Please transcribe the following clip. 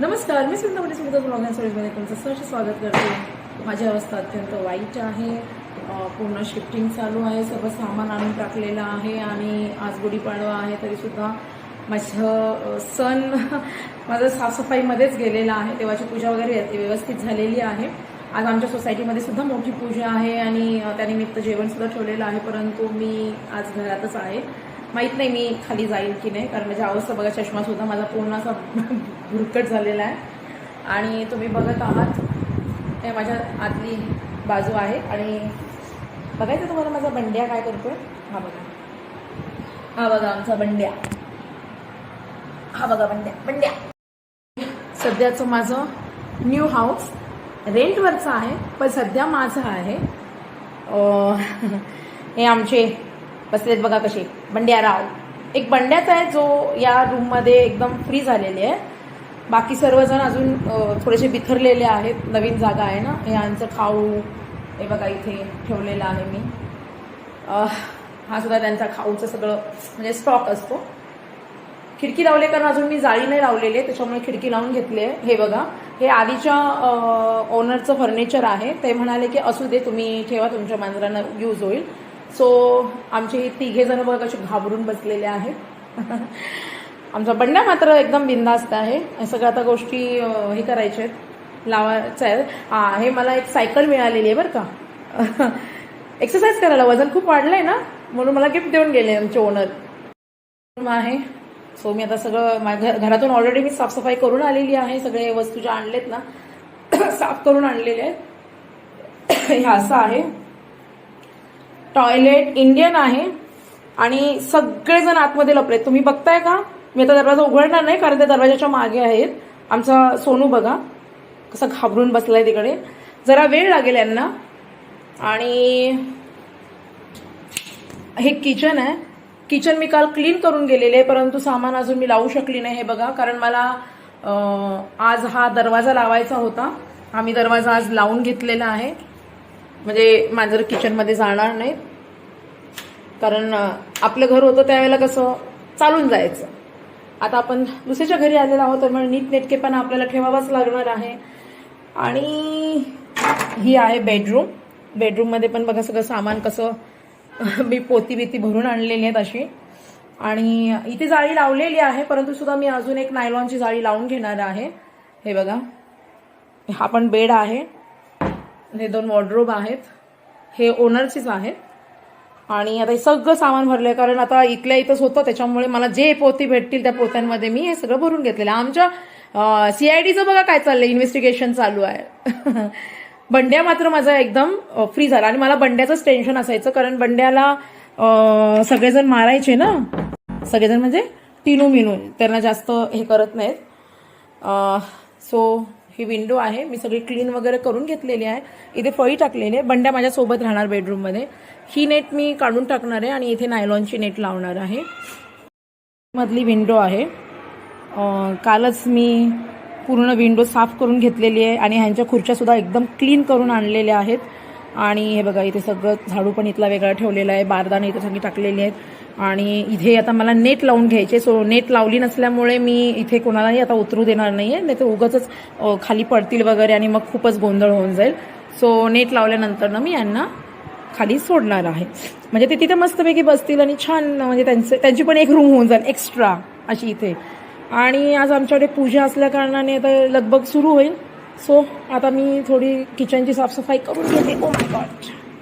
नमस्कार मी सुंदर सुविधा ब्लॉग सर्विसमध्ये तुमचं सहर्ष स्वागत करते. माझी अवस्था अत्यंत वाईट आहे. पूर्ण शिफ्टिंग चालू आहे. सर्व सामान आणून टाकलेलं आहे आणि आज गुढीपाडवा आहे तरीसुद्धा माझं सण माझं साफसफाईमध्येच गेलेलं आहे. देवाची पूजा वगैरे व्यवस्थित झालेली आहे. आज आमच्या सोसायटीमध्ये सुद्धा मोठी पूजा आहे आणि त्यानिमित्त जेवण सुद्धा ठेवलेलं आहे परंतु मी आज घरातच आहे. माहीत नाही मी खाली जाईल की नाही कारण माझ्या अवस्था बघा चष्मा सुद्धा माझा पूर्ण असा भुरकट झालेला आहे. आणि तुम्ही बघत आहात ते माझ्या आतली बाजू आहे. आणि बघायचं तुम्हाला माझा बंड्या काय करतोय? हा बघा. हा बघा आमचा बंड्या. हा बघा बंड्या बंड्या. सध्याचं माझं न्यू हाऊस रेंटवरचं आहे पण सध्या माझं आहे हे आमचे बसलेत बघा कसे. बंड्याराव. एक बंड्याच आहे जो या रूममध्ये एकदम फ्री झालेले आहे. बाकी सर्वजण अजून थोडेसे बिथरलेले आहेत. नवीन जागा आहे ना. यांचं खाऊ हे बघा इथे ठेवलेलं आहे मी. हा सुद्धा त्यांचा खाऊचं सगळं म्हणजे स्टॉक असतो. खिडकी लावले कारण अजून मी जाळी नाही लावलेली आहे त्याच्यामुळे खिडकी लावून घेतली आहे. हे बघा. हे आधीच्या ओनरचं फर्निचर आहे. ते म्हणाले की असू दे तुम्ही ठेवा तुमच्या मांजरांना यूज होईल. सो आमचे हे तिघे जण कसे घाबरून बसलेले आहेत. आमचा बंड्या मात्र एकदम बिंदास्त आहे. सगळ्या आता गोष्टी हे करायच्या आहेत. लावायचं आहे. हा हे मला एक सायकल मिळालेली आहे बरं का. एक्सरसाइज करायला वजन खूप वाढलंय ना म्हणून मला गिफ्ट देऊन गेले आमचे ओनर आहे. सो मी आता सगळं माझ्या घरातून ऑलरेडी मी साफसफाई करून आलेली आहे. सगळे वस्तू ज्या आणलेत ना साफ करून आणलेले आहेत. हे असं आहे. टॉयलेट इंडियन आहे आणि सगळेजण आतमध्ये लपले तुम्ही बघताय का? मी आता दरवाजा उघडणार नाही कारण त्या दरवाजाच्या मागे आहेत. आमचा सोनू बघा. कसं घाबरून बसलाय तिकडे. जरा वेळ लागेल यांना. आणि हे किचन आहे. किचन मी काल क्लीन करून गेलेले आहे परंतु सामान अजून मी लावू शकली नाही हे बघा. कारण मला आज हा दरवाजा लावायचा होता. आम्ही दरवाजा आज लावून घेतलेला आहे. म्हणजे माझं किचनमध्ये जाणार नाही कारण आपलं घर होतं त्यावेळेला कसं चालून जायचं. आता आपण दुसऱ्याच्या घरी आलेलो आहोत त्यामुळे नीटनेटकेपणा आपल्याला ठेवावाच लागणार आहे. आणि ही आहे बेडरूम बेडरूममध्ये पण बघा सगळं सामान कसं मी पोती बिती भरून आणलेली आहेत अशी. आणि इथे जाळी लावलेली आहे परंतु सुद्धा मी अजून एक नायलॉनची जाळी लावून घेणार आहे. हे बघा. हा पण बेड आहे. हे दोन वॉर्ड्रोब आहेत. हे ओनरचीच आहेत. आणि आता हे सगळं सामान भरलंय कारण आता इथल्या इथंच होतं त्याच्यामुळे मला जे पोती भेटतील त्या पोत्यांमध्ये मी हे सगळं भरून घेतलेलं आमच्या सीआयडीचं बघा काय चाललंय इन्व्हेस्टिगेशन चालू आहे. बंड्या मात्र माझा एकदम फ्री झाला. आणि मला बंड्याचंच टेन्शन असायचं कारण बंड्याला सगळेजण मारायचे ना. सगळेजण म्हणजे टिनू मिनू त्यांना जास्त हे करत नाहीत. सो ही विंडो आहे. मी सगळी क्लीन वगैरे करून घेतलेली आहे. इथे फळी टाकलेली आहे. बंड्या माझ्यासोबत राहणार बेडरूममध्ये ही नेट मी काढून टाकणार आहे आणि इथे नायलॉनची नेट लावणार आहे. मधली विंडो आहे. कालच मी पूर्ण विंडो साफ करून घेतलेली आहे आणि ह्यांच्या खुर्च्यासुद्धा एकदम क्लीन करून आणलेल्या आहेत. आणि हे बघा इथे सगळं झाडू पण इथला वेगळा ठेवलेला आहे. बारदाने इथे सगळी टाकलेली आहेत. आणि इथे आता मला नेट लावून घ्यायचे सो नेट लावली नसल्यामुळे मी इथे कोणालाही आता उतरू देणार नाहीये. नाही तर उगाच खाली पडतील वगैरे आणि मग खूपच गोंधळ होऊन जाईल. सो नेट लावल्यानंतर ना मी यांना खाली सोडणार आहे. म्हणजे ते तिथे मस्तपैकी बसतील आणि छान म्हणजे त्यांचे त्यांची पण एक रूम होऊन जाईल एक्स्ट्रा अशी इथे. आणि आज आमच्याकडे पूजा असल्याकारणाने आता लगबग सुरू होईल. सो आता मी थोडी किचनची साफसफाई करून घेते. Oh my God